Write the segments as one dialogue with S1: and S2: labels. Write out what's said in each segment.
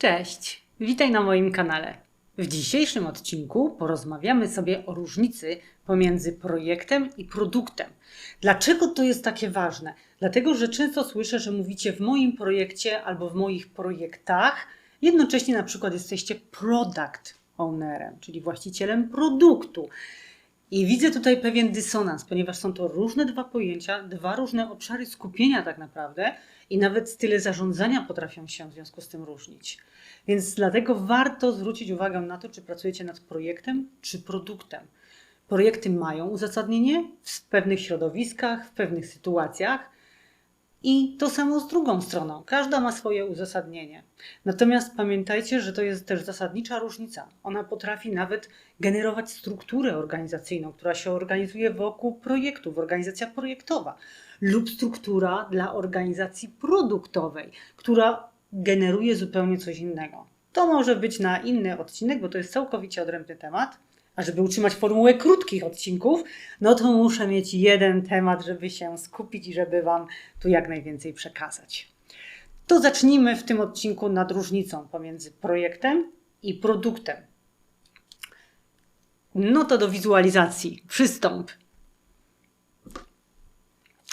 S1: Cześć, witaj na moim kanale. W dzisiejszym odcinku porozmawiamy sobie o różnicy pomiędzy projektem i produktem. Dlaczego to jest takie ważne? Dlatego, że często słyszę, że mówicie w moim projekcie albo w moich projektach, jednocześnie na przykład jesteście product ownerem, czyli właścicielem produktu. I widzę tutaj pewien dysonans, ponieważ są to różne dwa pojęcia, dwa różne obszary skupienia tak naprawdę i nawet style zarządzania potrafią się w związku z tym różnić. Więc dlatego warto zwrócić uwagę na to, czy pracujecie nad projektem, czy produktem. Projekty mają uzasadnienie w pewnych środowiskach, w pewnych sytuacjach, i to samo z drugą stroną. Każda ma swoje uzasadnienie. Natomiast pamiętajcie, że to jest też zasadnicza różnica. Ona potrafi nawet generować strukturę organizacyjną, która się organizuje wokół projektów, organizacja projektowa, lub struktura dla organizacji produktowej, która generuje zupełnie coś innego. To może być na inny odcinek, bo to jest całkowicie odrębny temat. A żeby utrzymać formułę krótkich odcinków, no to muszę mieć jeden temat, żeby się skupić i żeby Wam tu jak najwięcej przekazać. To zacznijmy w tym odcinku nad różnicą pomiędzy projektem i produktem. No to do wizualizacji. Przystąp.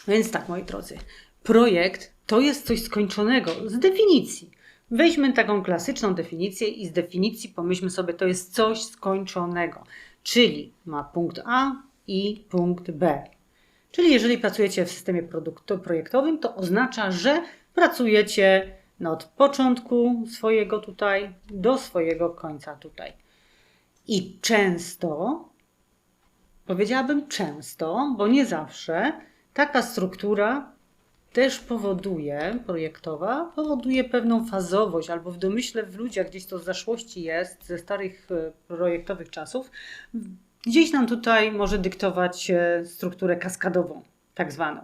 S1: Więc tak, moi drodzy, projekt to jest coś skończonego z definicji. Weźmy taką klasyczną definicję i z definicji pomyślmy sobie, to jest coś skończonego, czyli ma punkt A i punkt B. Czyli jeżeli pracujecie w systemie projektowym, to oznacza, że pracujecie od początku swojego tutaj do swojego końca tutaj. I często, powiedziałabym często, bo nie zawsze, taka struktura też powoduje, projektowa, powoduje pewną fazowość, albo w domyśle w ludziach gdzieś to z zaszłości jest, ze starych e, projektowych czasów, gdzieś nam tutaj może dyktować e, strukturę kaskadową, tak zwaną.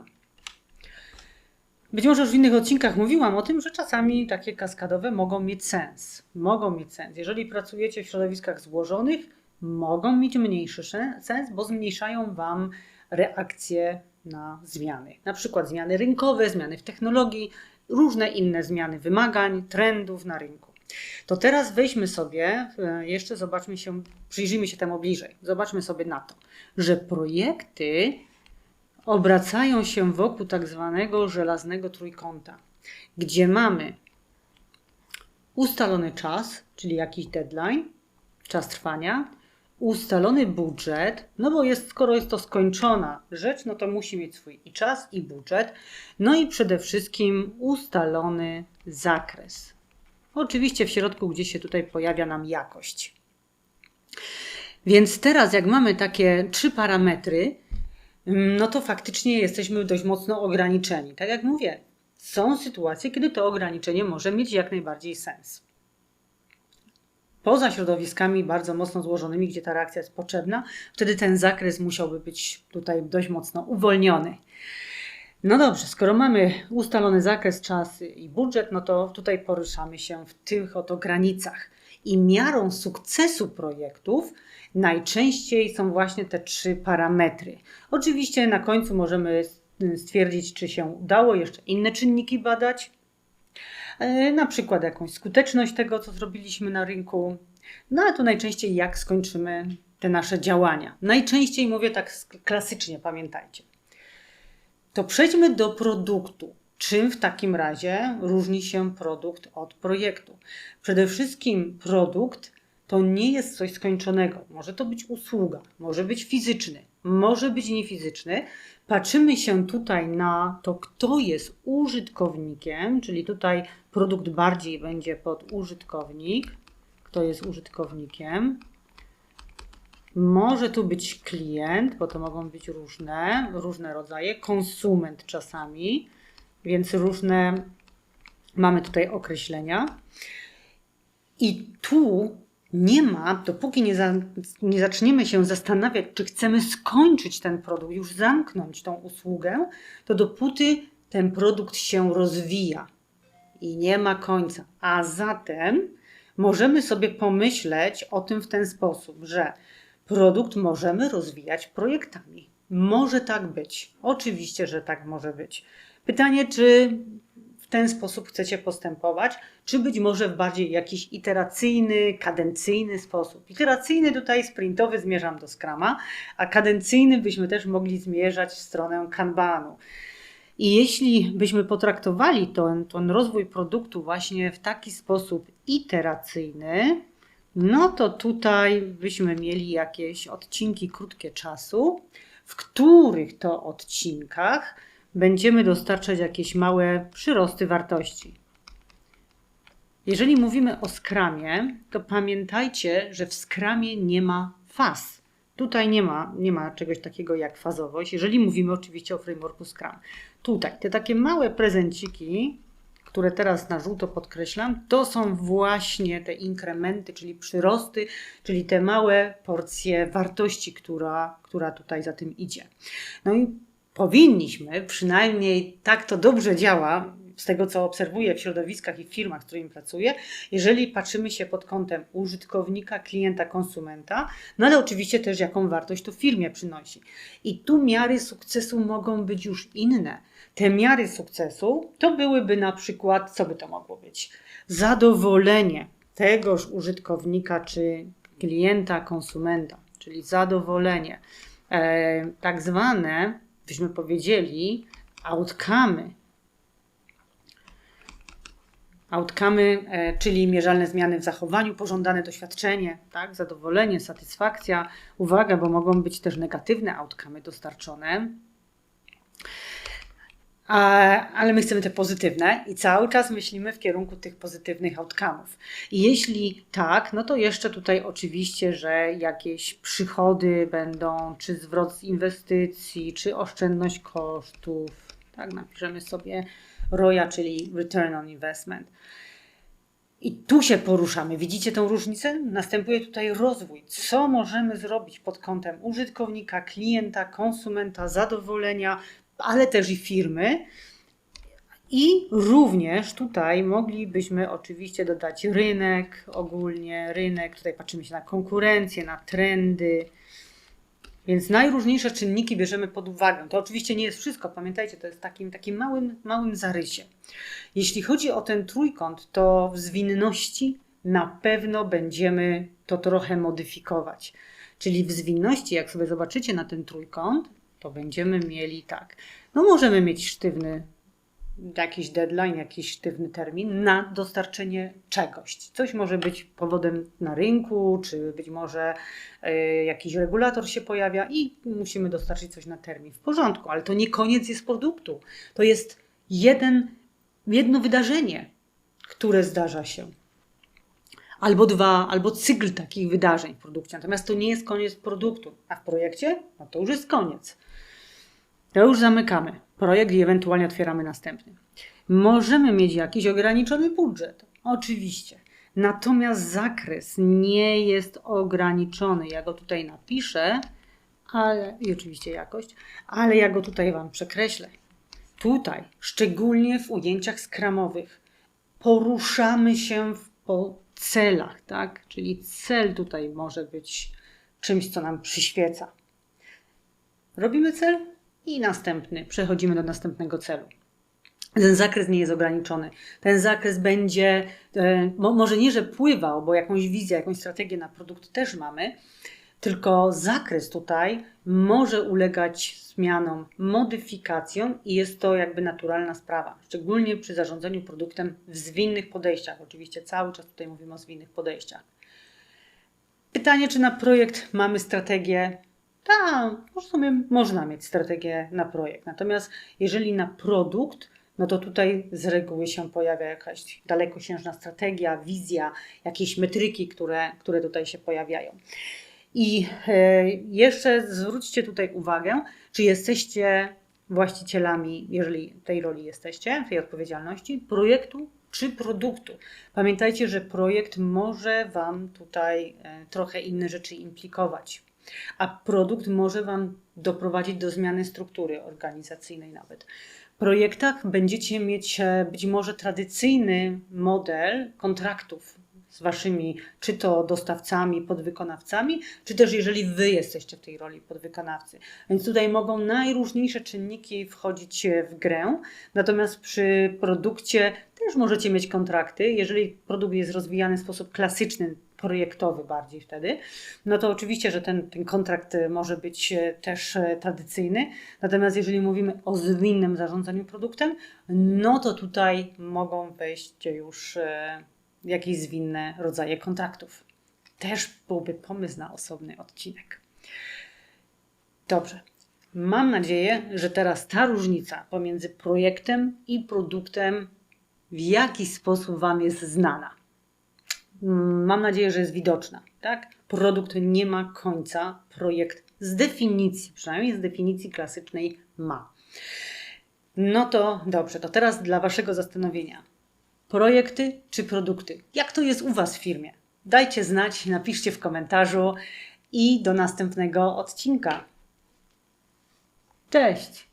S1: Być może już w innych odcinkach mówiłam o tym, że czasami takie kaskadowe mogą mieć sens. Mogą mieć sens. Jeżeli pracujecie w środowiskach złożonych, mogą mieć mniejszy sens, bo zmniejszają Wam reakcje na zmiany. Na przykład zmiany rynkowe, zmiany w technologii, różne inne zmiany wymagań, trendów na rynku. To teraz weźmy sobie, e, jeszcze zobaczmy się, przyjrzyjmy się temu bliżej. Zobaczmy sobie na to, że projekty obracają się wokół tak zwanego żelaznego trójkąta, gdzie mamy ustalony czas, czyli jakiś deadline, czas trwania, ustalony budżet, no bo jest, skoro jest to skończona rzecz, no to musi mieć swój i czas, i budżet, no i przede wszystkim ustalony zakres. Oczywiście w środku gdzieś się tutaj pojawia nam jakość. Więc teraz, jak mamy takie trzy parametry, mm, no to faktycznie jesteśmy dość mocno ograniczeni. Tak jak mówię, są sytuacje, kiedy to ograniczenie może mieć jak najbardziej sens poza środowiskami bardzo mocno złożonymi, gdzie ta reakcja jest potrzebna, wtedy ten zakres musiałby być tutaj dość mocno uwolniony. No dobrze, skoro mamy ustalony zakres, czas i budżet, no to tutaj poruszamy się w tych oto granicach. I miarą sukcesu projektów najczęściej są właśnie te trzy parametry. Oczywiście na końcu możemy stwierdzić, czy się udało jeszcze inne czynniki badać, na przykład jakąś skuteczność tego, co zrobiliśmy na rynku, no ale to najczęściej jak skończymy te nasze działania. Najczęściej mówię tak klasycznie, pamiętajcie. To przejdźmy do produktu. Czym w takim razie różni się produkt od projektu? Przede wszystkim produkt to nie jest coś skończonego. Może to być usługa, może być fizyczny, może być niefizyczny. Patrzymy się tutaj na to, kto jest użytkownikiem, czyli tutaj produkt bardziej będzie pod użytkownik. Kto jest użytkownikiem? Może tu być klient, bo to mogą być różne, różne rodzaje, konsument czasami, więc różne mamy tutaj określenia. I tu nie ma, dopóki nie, za, nie zaczniemy się zastanawiać, czy chcemy skończyć ten produkt, już zamknąć tą usługę, to dopóty ten produkt się rozwija i nie ma końca. A zatem możemy sobie pomyśleć o tym w ten sposób, że produkt możemy rozwijać projektami. Może tak być. Oczywiście, że tak może być. Pytanie, czy ten sposób chcecie postępować, czy być może w bardziej jakiś iteracyjny, kadencyjny sposób. Iteracyjny tutaj sprintowy zmierzam do Scrama, a kadencyjny byśmy też mogli zmierzać w stronę Kanbanu. I jeśli byśmy potraktowali ten, ten rozwój produktu właśnie w taki sposób iteracyjny, no to tutaj byśmy mieli jakieś odcinki krótkie czasu, w których to odcinkach będziemy dostarczać jakieś małe przyrosty wartości. Jeżeli mówimy o skramie, to pamiętajcie, że w skramie nie ma faz. Tutaj nie ma, nie ma czegoś takiego jak fazowość, jeżeli mówimy oczywiście o frameworku Scrum. Tutaj te takie małe prezenciki, które teraz na żółto podkreślam, to są właśnie te inkrementy, czyli przyrosty, czyli te małe porcje wartości, która, która tutaj za tym idzie. No i powinniśmy, przynajmniej tak to dobrze działa, z tego co obserwuję w środowiskach i w firmach, z którymi pracuję, jeżeli patrzymy się pod kątem użytkownika, klienta, konsumenta, no ale oczywiście też jaką wartość to firmie przynosi. I tu miary sukcesu mogą być już inne. Te miary sukcesu to byłyby na przykład, co by to mogło być? Zadowolenie tegoż użytkownika czy klienta, konsumenta, czyli zadowolenie. E, tak zwane, byśmy powiedzieli, outcome Outcome, e, czyli mierzalne zmiany w zachowaniu, pożądane doświadczenie, tak, zadowolenie, satysfakcja. Uwaga, bo mogą być też negatywne outcome dostarczone. Ale my chcemy te pozytywne i cały czas myślimy w kierunku tych pozytywnych outcome'ów. I jeśli tak, no to jeszcze tutaj oczywiście, że jakieś przychody będą, czy zwrot z inwestycji, czy oszczędność kosztów. Tak, napiszemy sobie ROIA, czyli Return on Investment. I tu się poruszamy. Widzicie tą różnicę? Następuje tutaj rozwój. Co możemy zrobić pod kątem użytkownika, klienta, konsumenta, zadowolenia, ale też i firmy. I również tutaj moglibyśmy oczywiście dodać rynek ogólnie, rynek, tutaj patrzymy się na konkurencję, na trendy, więc najróżniejsze czynniki bierzemy pod uwagę. To oczywiście nie jest wszystko, pamiętajcie, to jest takim, takim małym, małym zarysie. Jeśli chodzi o ten trójkąt, to w zwinności na pewno będziemy to trochę modyfikować. Czyli w zwinności, jak sobie zobaczycie na ten trójkąt, to będziemy mieli tak. No możemy mieć sztywny jakiś deadline, jakiś sztywny termin na dostarczenie czegoś. Coś może być powodem na rynku, czy być może y, jakiś regulator się pojawia i musimy dostarczyć coś na termin. W porządku, ale to nie koniec jest produktu. To jest jeden, jedno wydarzenie, które zdarza się. Albo dwa, albo cykl takich wydarzeń w produkcie. Natomiast to nie jest koniec produktu. A w projekcie? No to już jest koniec. To już zamykamy projekt i ewentualnie otwieramy następny. Możemy mieć jakiś ograniczony budżet, oczywiście. Natomiast zakres nie jest ograniczony. Ja go tutaj napiszę, ale i oczywiście jakość, ale ja go tutaj Wam przekreślę. Tutaj, szczególnie w ujęciach skramowych, poruszamy się w, po celach, tak? Czyli cel tutaj może być czymś, co nam przyświeca. Robimy cel, i następny. Przechodzimy do następnego celu. Ten zakres nie jest ograniczony. Ten zakres będzie, e, może nie, że pływał, bo jakąś wizję, jakąś strategię na produkt też mamy, tylko zakres tutaj może ulegać zmianom, modyfikacjom i jest to jakby naturalna sprawa, szczególnie przy zarządzaniu produktem w zwinnych podejściach. Oczywiście cały czas tutaj mówimy o zwinnych podejściach. Pytanie, czy na projekt mamy strategię tak, w sumie można mieć strategię na projekt. Natomiast jeżeli na produkt, no to tutaj z reguły się pojawia jakaś dalekosiężna strategia, wizja, jakieś metryki, które, które tutaj się pojawiają. I e, jeszcze zwróćcie tutaj uwagę, czy jesteście właścicielami, jeżeli tej roli jesteście, tej odpowiedzialności, projektu czy produktu. Pamiętajcie, że projekt może Wam tutaj e, trochę inne rzeczy implikować a produkt może Wam doprowadzić do zmiany struktury organizacyjnej nawet. W projektach będziecie mieć e, być może tradycyjny model kontraktów z waszymi, czy to dostawcami, podwykonawcami, czy też jeżeli wy jesteście w tej roli podwykonawcy. Więc tutaj mogą najróżniejsze czynniki wchodzić w grę. Natomiast przy produkcie też możecie mieć kontrakty. Jeżeli produkt jest rozwijany w sposób klasyczny, projektowy bardziej wtedy, no to oczywiście, że ten, ten kontrakt e, może być e, też e, tradycyjny. Natomiast jeżeli mówimy o zwinnym zarządzaniu produktem, no to tutaj mogą wejść już jakieś zwinne rodzaje kontraktów. Też byłby pomysł na osobny odcinek. Dobrze. Mam nadzieję, że teraz ta różnica pomiędzy projektem i produktem w jakiś sposób Wam jest znana. Mm, Mam nadzieję, że jest widoczna. Tak? Produkt nie ma końca, projekt z definicji, przynajmniej z definicji klasycznej, ma. No to dobrze, to teraz dla Waszego zastanowienia. Projekty czy produkty? Jak to jest u Was w firmie? Dajcie znać, napiszcie w komentarzu i do następnego odcinka. Cześć!